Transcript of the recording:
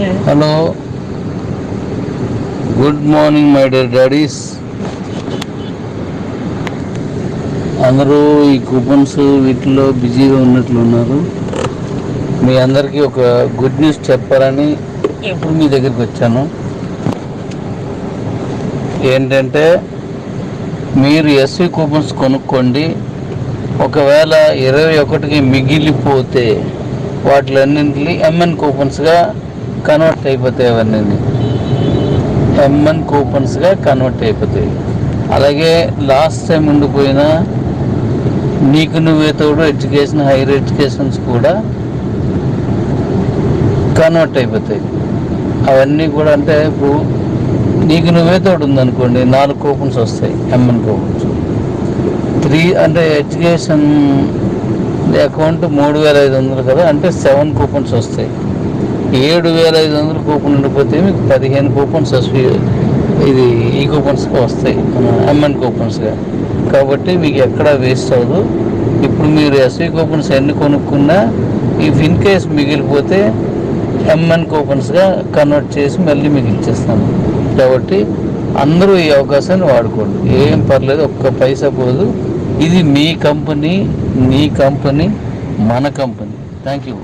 Hello. Good morning my dear daddies. అందరూ ఈ coupons వీటిలో బిజీగా ఉన్నట్లున్నారు మీ అందరికీ ఒక గుడ్ న్యూస్ చెప్పాలని ఇప్పుడు మీ దగ్గరికి వచ్చాను. ఏంటంటే మీరు ఎస్వి కూపన్స్ కొనుక్కోండి. ఒకవేళ ఇరవై ఒకటికి మిగిలిపోతే వాటిలన్నింటినీ ఎంఎన్ కూపన్స్గా కన్వర్ట్ అయిపోతాయి అవన్నీ ఎంఎన్ కూపన్స్గా కన్వర్ట్ అయిపోతాయి. అలాగే లాస్ట్ టైం ఉండిపోయిన నీకు నువ్వే తోడు ఎడ్యుకేషన్ హైయర్ ఎడ్యుకేషన్స్ కూడా కన్వర్ట్ అయిపోతాయి. అవన్నీ కూడా అంటే ఇప్పుడు నీకు నువ్వే తోడు ఉందనుకోండి నాలుగు కూపన్స్ వస్తాయి ఎంఎన్ కూపన్స్ త్రీ అంటే ఎడ్యుకేషన్ అకౌంట్ మూడు వేల ఐదు వందలు కదా అంటే సెవెన్ కూపన్స్ వస్తాయి. ఏడు వేల ఐదు వందలు కూపన్ ఉండిపోతే మీకు పదిహేను కూపన్స్ వస్తాయి ఇది ఈ కూపన్స్గా వస్తాయి. ఎంఎన్ కూపన్స్గా కాబట్టి మీకు ఎక్కడ వేస్ట్ అవ్వదు. ఇప్పుడు మీరు ఎస్వి కూపన్స్ ఎన్ని కొనుక్కున్నా ఇఫ్ ఇన్ కేస్ మిగిలిపోతే ఎంఎన్ కూపన్స్గా కన్వర్ట్ చేసి మళ్ళీ మీకు ఇచ్చేస్తాను. కాబట్టి అందరూ ఈ అవకాశాన్ని వాడుకోండి. ఏం పర్లేదు ఒక్క పైసా పోదు. ఇది మీ కంపెనీ నీ కంపెనీ మన కంపెనీ. Thank you